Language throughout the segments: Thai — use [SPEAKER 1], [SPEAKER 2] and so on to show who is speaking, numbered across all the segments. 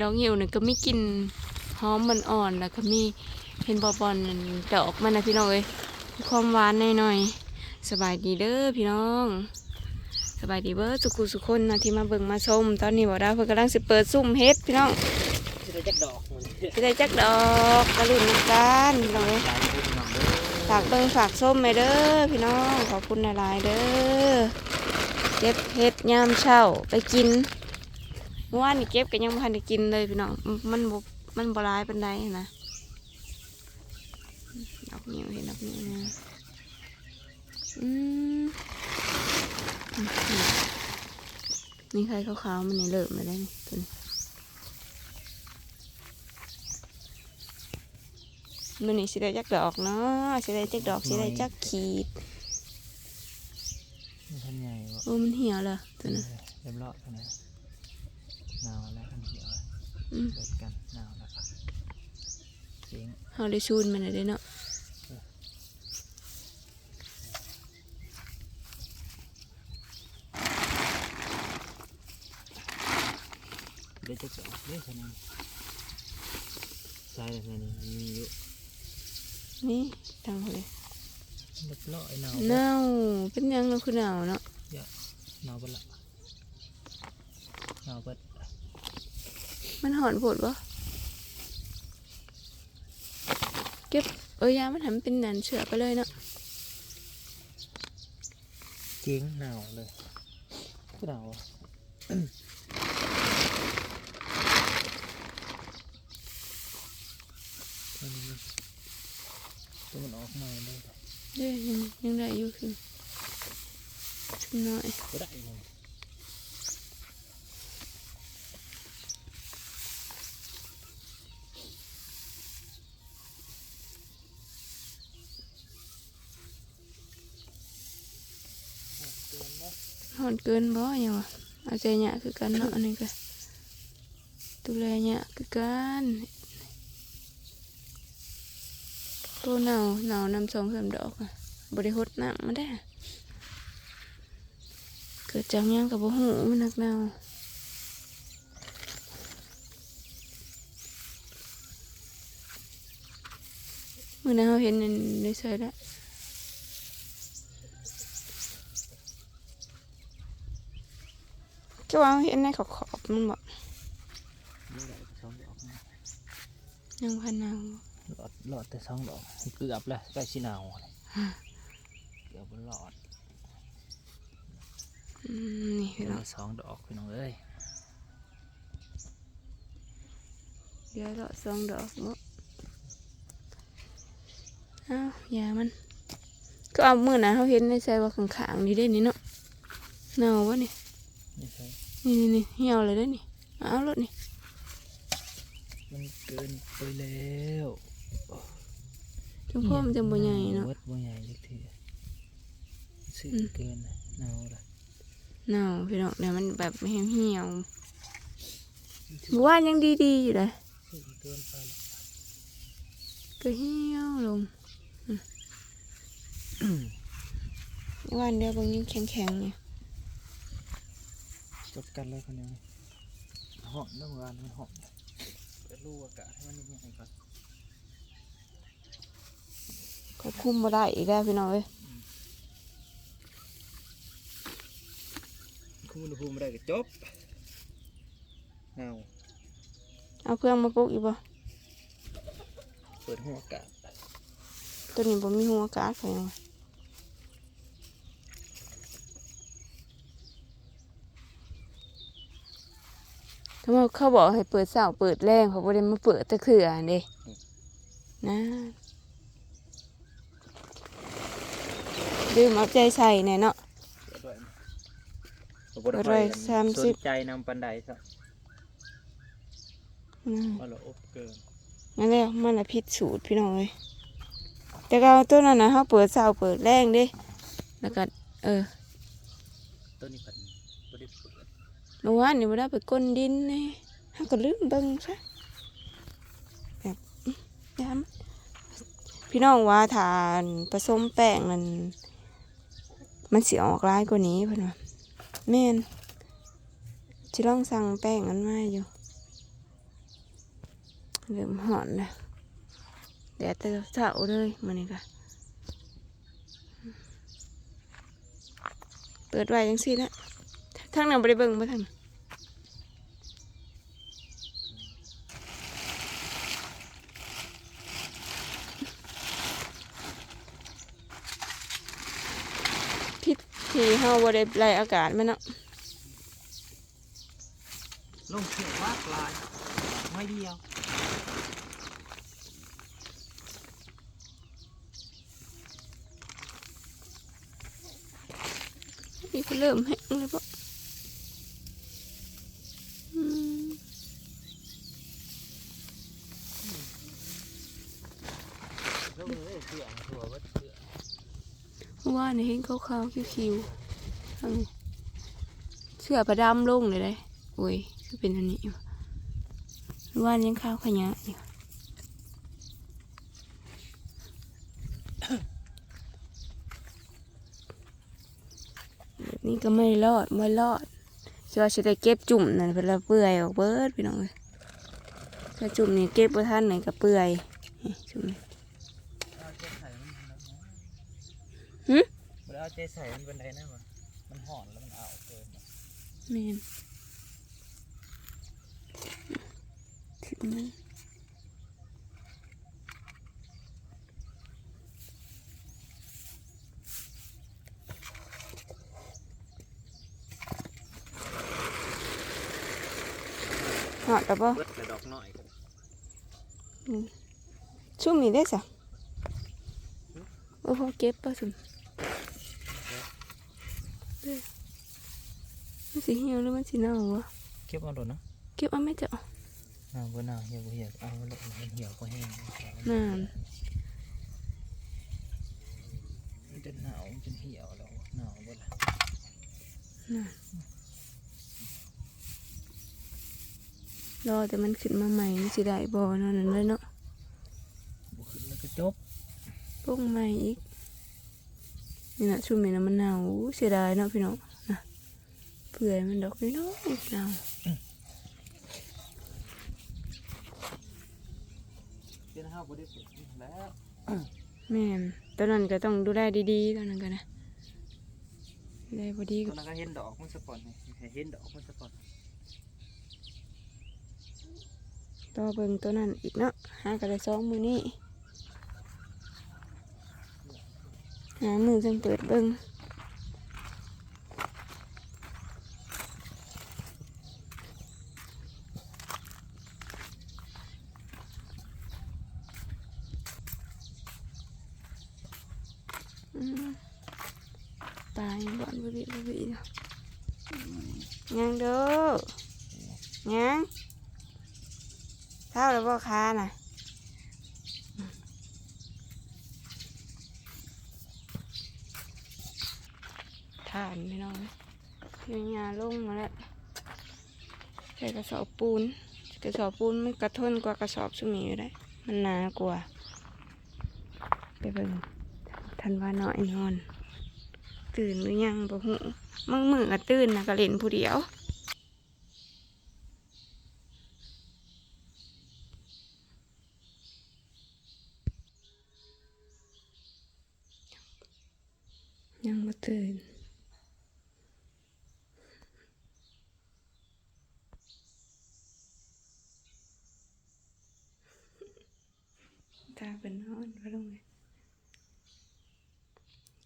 [SPEAKER 1] ดอกหิวนี่ก็มีกลิ่นหอมมันอ่อนแล้วก็มีเห็นบอบอลนั่นดอกมันนะพี่น้องเอ้ยมีความหวานหน่อยๆสบายดีเด้อพี่น้องสบายดีเบิร์สุขุสุคนนะที่มาเบิ่งมาชมตอนนี้บอกดาวเพิ่นกำลังสิเปิดซุ่มเฮ็ดพี่น้อง
[SPEAKER 2] จะได้จักดอกมัน
[SPEAKER 1] สิได้จักดอกกระลุ่นน้ำกันพี่น้องเอ้ย
[SPEAKER 2] หลายคนน้องเด้อ
[SPEAKER 1] ฝากเบิ่งฝากส้มไปเด้อพี่น้องขอบคุณหลายๆเด้อเก็บเฮ็ดยามเช้าไปกินเมื่อวานนี่เก็บก็ยังบ่ทันได้กินเลยพี่น้อง มันมันบ่มันบ่ร้ายปานใดนะดอกนิ้วเห็นดอกนิ้วนะอืมนี่ใครขาวๆมันนี่เริ่มแล้วได้นี่ตัวนี้มันนี่สิได้จักดอกเนาะสิได้จักดอกสิได้จักขีด
[SPEAKER 2] มันทันใหญ่บ่
[SPEAKER 1] โอ้มันเหี่ยวเลยตัวนั้น
[SPEAKER 2] เรียบร้อยแล้วนะ หนาวแล้วคันเดียวเลิกกันหนาวแล้วครับเสียง
[SPEAKER 1] เฮาได้ชูนมันเลยเด้เนาะ
[SPEAKER 2] ได้จักดอกเด้อคันนี้ใช่แล้วนี่มีอยู่
[SPEAKER 1] นี่ทางเลย
[SPEAKER 2] เรียบร้อยหนาว
[SPEAKER 1] หนาวเป็นยังเราคือหนาวเนาะ
[SPEAKER 2] หนาวเบิดละหนาวเบิด
[SPEAKER 1] มันหอนโผดวะเก็บเอ้ยยามันทำเป็นนันเชือไปเลยเนาะ
[SPEAKER 2] เจียงหนาวเลยคือหนาวอะตัวนี้มันตัวมันออกมาเลย
[SPEAKER 1] เด้ยังยังได้อยู่คือชุมน้อย
[SPEAKER 2] ก็ได้เลย
[SPEAKER 1] หอนเกินบ่ยังวะเอาใจเนี่ยคือกันเนาะอันนี้ก็ดูแลเนี่ยคือกันตัวหนาวหนาวนำสองสามดอกอะบริหดน้ำมาได้เกิดจากหยังกับบ่หูมันนักหนาวมื่อนั้นเราเห็นในในใส่แล้ว ก็ว่าเราเห็นในขอบขอบๆมันบอก
[SPEAKER 2] ไม่ได้สองดอกนะ
[SPEAKER 1] ยังพันนาว
[SPEAKER 2] หลอดหลอดแต่สองดอกเกือบเลยใกล้ชิหนาวเลยเกือบบนหลอด
[SPEAKER 1] อืมนี่พี่
[SPEAKER 2] เหลื
[SPEAKER 1] น้อง
[SPEAKER 2] อสองดอกพี่น้องเอ้ย
[SPEAKER 1] เดี๋ยวเราสองดอกเนาะอ้าวยามันก็เอามือนะเขาเห็นในใส่ว่าข้างๆนี่ได้นี่เนาะเน่าวะนี่
[SPEAKER 2] ไม่ใช่
[SPEAKER 1] นี่นี่นี่เหี่ยวเลยได้อนี่เอารถนี่
[SPEAKER 2] มันเกินไปแล้ว
[SPEAKER 1] จุ่มพ่อมันจะบ่ใหญ่เนาะ
[SPEAKER 2] วัดบ่ใหญ่จักทีซื้ออ
[SPEAKER 1] ม
[SPEAKER 2] เกินนะหนาวละ
[SPEAKER 1] เน่าพี่น้องเดี๋ยวมันแบบเหี่ยวเหี่ยวๆบัวายังดีๆอยู่เลย
[SPEAKER 2] ซื้อเกินไปละ
[SPEAKER 1] ก็เหี่ยวลงอืมวันเดียวบางยังแข็งๆเนี่ย
[SPEAKER 2] จบกันเลยคนเดียวนี่หอมน้ำงานมันหอมเปิดรูอากาศให้มันยังไงก่อน
[SPEAKER 1] ก็คุมมาได้อีกแล้วพี่น้องเอ้ย
[SPEAKER 2] คุมอุณหภูมิไม่ได้ก็จบหนาว
[SPEAKER 1] เอาเครื่องมาปลุกอีกบ่
[SPEAKER 2] เปิดหัวอากาศ
[SPEAKER 1] ตัวนี้ผมมีหัวกาดแข็งว่ะ ถ้าว่าเขาบอกให้เปิดเสาเปิดแรงเขาบ่ได้มาเปิดแตะเขื่อเด้นะดื่มเอาใจใส่แน่เนาะ
[SPEAKER 2] เปิดด้วยนะ
[SPEAKER 1] เปิดด้วยสามสิบ
[SPEAKER 2] สนใจนำปันไดซะ
[SPEAKER 1] นะ
[SPEAKER 2] ว่าเราอบเกิน
[SPEAKER 1] นั่นแหละมันละพิษสูตรพี่น้องเลยแต่ก็เอาตัวนั้นนะเขาเปิดเสาเปิดแรงเด้แล้วก็เออ
[SPEAKER 2] ต้นนี้ผันบริเปิด
[SPEAKER 1] เมื่อวานนี่บ่ได้ไปก้นดินนี่เขาก็ลืมเบิ่งซะแบบอื้อยามพี่น้องว่าทานผสมแป้งนั่นมันสิออกร้ายกว่านี้เพิ่นว่าแม่นสิลองสั่งแป้งอันมาอยู่เริ่มหอนนะแดดแต่เช้าเลยมันนี่ค่ะเปิดไว้ยังสินะทางนั้นบริเบิงมาทางนั้นพิษ ที่เฮาบริไล่อากาศมันเนาะ
[SPEAKER 2] ลงเขียวมากลายไม่เดียว
[SPEAKER 1] นี่ก็เริ่มแห้งแล้วปะอืม
[SPEAKER 2] ลงเลยเสือหัววัดเสือ
[SPEAKER 1] ว่าในเห็นขาวๆคิวๆเสื้อประดำลงเลยเลยโอ้ยคือเป็นอันนี้อยู่ว่านี่ยังข้าวขยะอยู่นี้ก็ไม่รอดไม่รอดเสื้อจะได้เก็บจุ่มนั่นเป็นละเปื่อยออกเบิดพี่น้องเลยเสื้อจุ่มนี่เก็บไว้ท่านไหนก็เปื่อยจุ่มนี่
[SPEAKER 2] เอาใจใส่มันนะ
[SPEAKER 1] หึ
[SPEAKER 2] บ่ได้เอาใจใส่มันเป็นไรนะมันมันห่อนแล้วมันเอาเกิน
[SPEAKER 1] แมนถึงมันหอดแล้วปะ
[SPEAKER 2] เบิดแต่ดอกน้อยกัน
[SPEAKER 1] ช่วงนี้ได้สะโอ้โหเก็บปะสุนเด้อ มันสีเหี่ยวหรือมันสีเน่าวะ
[SPEAKER 2] เก็บเอาโดนนะ
[SPEAKER 1] เก็บเอาไม่เจ้า
[SPEAKER 2] เอาบ่หนาวเหี่ยวบ่เหี่ยวเอาลงมันเหี่ยวก็แห้ง
[SPEAKER 1] นาน
[SPEAKER 2] มันจะหนาวมันจะเหี่ยวแล้วหนาวบ่ล่ะ
[SPEAKER 1] นานรอแต่มันขึ้นมาใหม่มันสิได้บ่เนาะนั่นเลยเนาะ
[SPEAKER 2] บ่ขึ้นแล้วก็จบ
[SPEAKER 1] ปรุงใหม่อีก นี่นะช่วงนี้นะมันหนาวอู้เสียดายเนาะพี่น้องนะเปื่อยมันดอกน้อยๆหนาว
[SPEAKER 2] เดี๋ยวห้าบ่ได้เปิดแล้ว
[SPEAKER 1] แม่นตอนนั้นก็ต้องดูแลดีๆตอนนั้นก็นะดูแลบดี
[SPEAKER 2] ต
[SPEAKER 1] ก็
[SPEAKER 2] อนนั้นก็เห็นดอกมันสะก่อนนี่ให้เห็นดอกมันสะก่อน
[SPEAKER 1] ต่อเบิ่งตัวนั้นอีกเนาะหาก็ได้สองมือนี้ หามือจังเปิดเบิ่งตายบ่อนบุรีบุรียังด้อยังเท่าแล้วบ่ค้าน่ะ ทานพี่น้องเฮียงาลงมาแล้วใส่กระสอบปูน กระสอบปูนมันกระทนกว่ากระสอบสุมีอยู่ได้ มันหนากว่า ไปเบิ่งทันว่าน้อยนอน ตื่นหรือยังบ่หูมึงมือก็ตื่นนะก็เล่นผู้เดียวยังบ่ตื่นาเป็นนอนว่าลงไง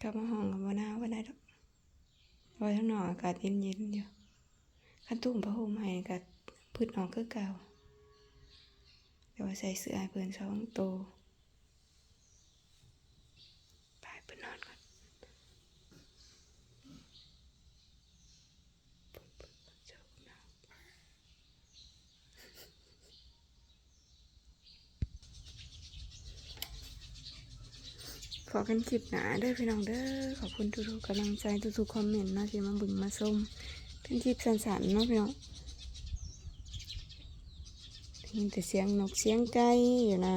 [SPEAKER 1] กลับมาห้องกับบ่หนาววันได้ดอกรอยข้างนอกอากาศเย็นๆอยู่ขันตุ่มพระโฮมให้กับพืชออกคือเก่าแต่ว่าใส่เสื้อเพิ่นสองโตวไปเพิ่นนอนก่อน ขอกันคลิปหนาเด้อพี่น้องเด้อขอบคุณทุกๆกำลังใจทุกๆคอมเมนต์เนาะที่มาบึงมาส้มเป็นคลิปสั้นๆเนาะพี่น้องแต่เสียงนกเสียงไก่อยู่นะ